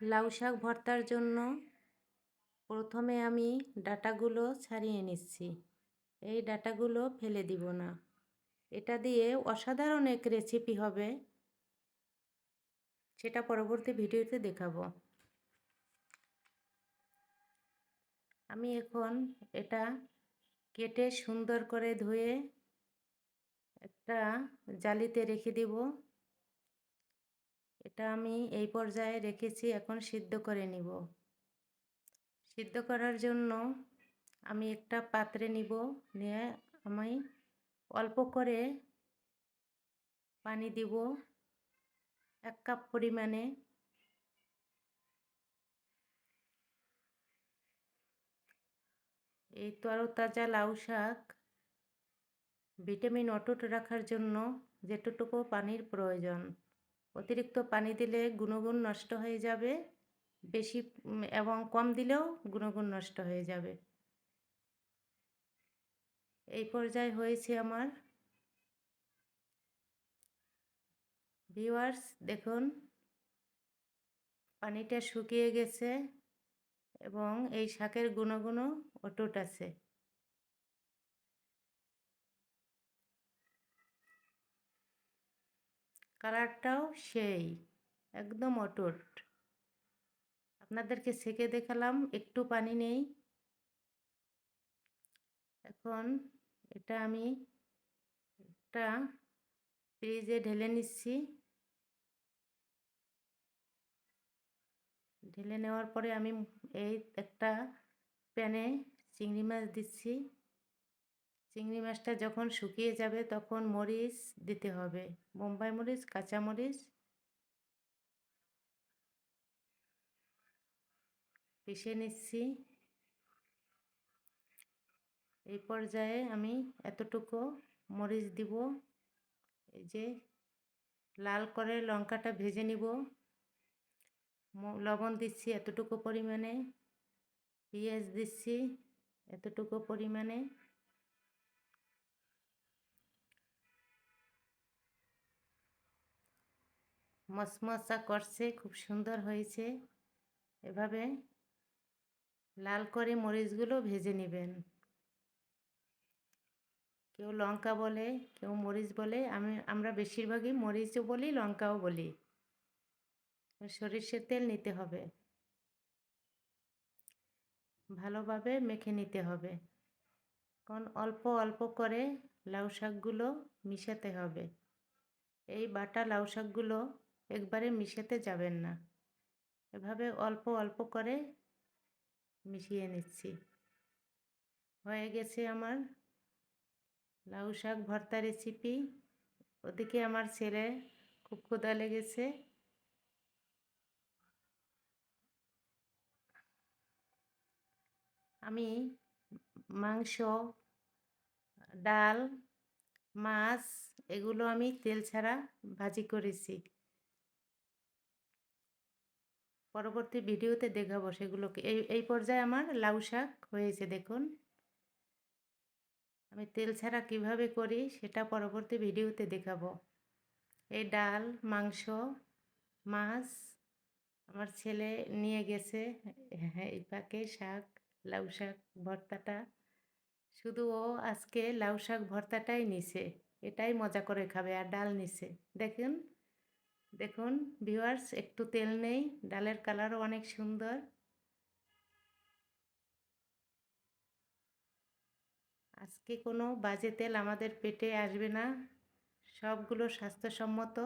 লাউ শাক ভর্তার জন্য প্রথমে আমি ডাটাগুলো ছাড়িয়ে নিচ্ছি। এই ডাটাগুলো ফেলে দিব না। এটা দিয়ে অসাধারণ এক রেসিপি হবে। সেটা পরবর্তী ভিডিওতে দেখাবো। আমি এখন এটা কেটে সুন্দর করে ধুয়ে একটা জালিতে রেখে দিব। এটা আমি এই পর্যায়ে রেখেছি, এখন সিদ্ধ করে নিব। সিদ্ধ করার জন্য আমি একটা পাত্রে নিব, নিয়ে আমি অল্প করে পানি দিব, এক কাপ পরিমাণে। এই তরতাজা লাউ শাক ভিটামিন অটুট রাখার জন্য যেটুকু পানির প্রয়োজন। অতিরিক্ত পানি দিলে গুণগুণ নষ্ট হয়ে যাবে। বেশি এবং কম দিলেও গুণগুণ নষ্ট হয়ে যাবে। এই পর্যায়ে হয়েছে আমার। ভিউয়ার্স, দেখুন, পানিটা শুকিয়ে গেছে এবং এই শাকের গুণগুণও অটুট আছে। কালারটাও সেই, একদম অটুট। আপনাদেরকে সেকে দেখালাম, একটু পানি নেই। এখন এটা আমি একটা ফ্রিজে ঢেলে নিচ্ছি। ঢেলে নেওয়ার পরে আমি এই একটা প্যানে চিংড়ি মাছ দিচ্ছি। চিংড়ি মাছটা যখন শুকিয়ে যাবে তখন মরিচ দিতে হবে। বোম্বাই মরিচ, কাঁচা মরিচ। পিষে নিচ্ছি। এই পর্যায়ে আমি এতটুকু মরিচ দিব। এই যে লাল করে লঙ্কাটা ভেজে নিব। লবণ দিচ্ছি এতটুকু পরিমাণে। পেঁয়াজ দিচ্ছি এতটুকু পরিমাণে। মশমশা করছে, খুব সুন্দর হয়েছে। এভাবে লাল করে মরিচগুলো ভেজে নেবেন। কেউ লঙ্কা বলে, কেউ মরিচ বলে, আমি, আমরা বেশিরভাগই মরিচও বলি, লঙ্কাও বলি। সরিষের তেল নিতে হবে। ভালোভাবে মেখে নিতে হবে। কারণ অল্প অল্প করে লাউ শাকগুলো মিশাতে হবে। এই বাটা লাউ শাকগুলো একবারে মিশাতে যাবেন না। এভাবে অল্প অল্প করে মিশিয়ে নিচ্ছি। হয়ে গেছে আমার লাউ শাক ভর্তা রেসিপি ওদিকে আমার ছেলে খুব ক্ষুদা লেগেছে। আমি মাংস, ডাল, মাছ, এগুলো আমি তেল ছাড়া ভাজি করেছি। পরবর্তী ভিডিওতে দেখাবো সেগুলোকে। এই এই পর্যায়ে আমার লাউ শাক হয়েছে, দেখুন। আমি তেল ছাড়া কীভাবে করি সেটা পরবর্তী ভিডিওতে দেখাবো। এই ডাল, মাংস, মাছ আমার ছেলে নিয়ে গেছে। হ্যাঁ এই পাকে শাক, লাউ শাক, ভর্তাটা। শুধু ও আজকে লাউ শাক, ভর্তাটাই নিছে। এটাই মজা করে খাবে আর ডাল নিছে। দেখুন। দেখুন ভিউয়ার্স একটু তেল নেই, ডালের কালারও অনেক সুন্দর। আজকে কোনো বাজে তেল আমাদের পেটে আসবে না, সবগুলো স্বাস্থ্যসম্মত।